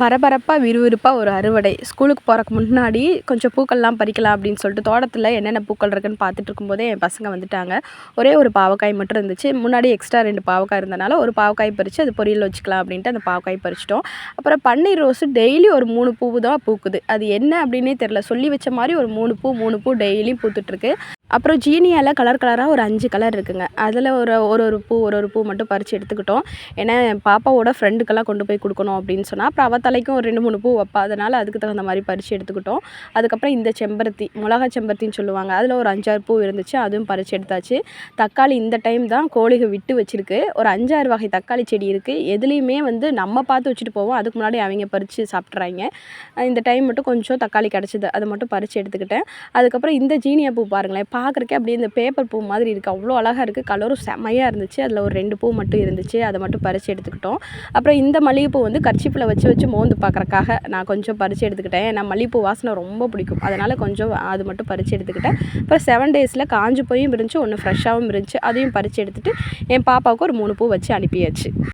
பரபரப்பாக விறுவிறுப்பாக ஒரு அறுவடை. ஸ்கூலுக்கு போகிறக்கு முன்னாடி கொஞ்சம் பூக்கள்லாம் பறிக்கலாம் அப்படின்னு சொல்லிட்டு தோட்டத்தில் என்னென்ன பூக்கள் இருக்குன்னு பார்த்துட்டு இருக்கும்போதே என் பசங்க வந்துட்டாங்க. ஒரே ஒரு பாவக்காய் மட்டும் இருந்துச்சு. முன்னாடி எக்ஸ்ட்ரா ரெண்டு பாவக்காய் இருந்தனால ஒரு பாவக்காய் பறித்து அது பொரியல் வச்சுக்கலாம் அப்படின்ட்டு அந்த பாவக்காய் பறிச்சிட்டோம். அப்புறம் பன்னீர் ரோஸு டெய்லி ஒரு மூணு பூ தான் பூக்குது. அது என்ன அப்படின்னே தெரில சொல்லி வச்ச மாதிரி ஒரு மூணு பூ மூணு பூ டெய்லியும் பூத்துட்ருக்கு அப்புறம் ஜீனியால் கலர் கலராக ஒரு அஞ்சு கலர் இருக்குங்க. அதில் ஒரு ஒரு ஒரு பூ ஒரு ஒரு பூ மட்டும் பறித்து எடுத்துக்கிட்டோம். ஏன்னா என் பாப்பாவோட ஃப்ரெண்டுக்கெல்லாம் கொண்டு போய் கொடுக்கணும் அப்படின்னு சொன்னால் அப்புறம் அவள் தலைக்கும் ஒரு ரெண்டு மூணு பூ வைப்பா. அதனால் அதுக்கு தகுந்த மாதிரி பறித்து எடுத்துக்கிட்டோம். அதுக்கப்புறம் இந்த செம்பருத்தி மிளகா செம்பருத்தின்னு சொல்லுவாங்க. அதில் ஒரு அஞ்சாறு பூ இருந்துச்சு அதுவும் பறித்து எடுத்தாச்சு. தக்காளி இந்த டைம் தான் கோழிகள் விட்டு வச்சுருக்கு. ஒரு அஞ்சாறு வகை தக்காளி செடி இருக்குது எதுலேயுமே வந்து நம்ம பார்த்து வச்சுட்டு போவோம். அதுக்கு முன்னாடி அவங்க பறித்து சாப்பிட்றாங்க இந்த டைம் மட்டும் கொஞ்சம் தக்காளி கிடச்சிது அதை மட்டும் பறித்து எடுத்துக்கிட்டேன். அதுக்கப்புறம் இந்த ஜீனியா பூ பாருங்களேன் பார்க்குறக்கே அப்படியே இந்த பேப்பர் பூ மாதிரி இருக்குது அவ்வளோ அழகாக இருக்குது கலரும் செம்மையாக இருந்துச்சு. அதில் ஒரு ரெண்டு பூ மட்டும் இருந்துச்சு. அதை மட்டும் பறித்து எடுத்துக்கிட்டோம். அப்புறம் இந்த மல்லிகைப்பூ வந்து கர்ச்சிப்பில் வச்சு வச்சு மோந்து பார்க்குறக்காக நான் கொஞ்சம் பறித்து எடுத்துக்கிட்டேன். ஏன்னா மல்லிகைப்பூ வாசனை ரொம்ப பிடிக்கும். அதனால் கொஞ்சம் அது மட்டும் பறித்து எடுத்துக்கிட்டேன். அப்புறம் செவன் டேஸில் காஞ்சு போயும் இருந்துச்சு ஒன்று ஃப்ரெஷ்ஷாகவும் இருந்துச்சு அதையும் பறித்து எடுத்துகிட்டு என் பாப்பாவுக்கு ஒரு மூணு பூ வச்சு அனுப்பியாச்சு.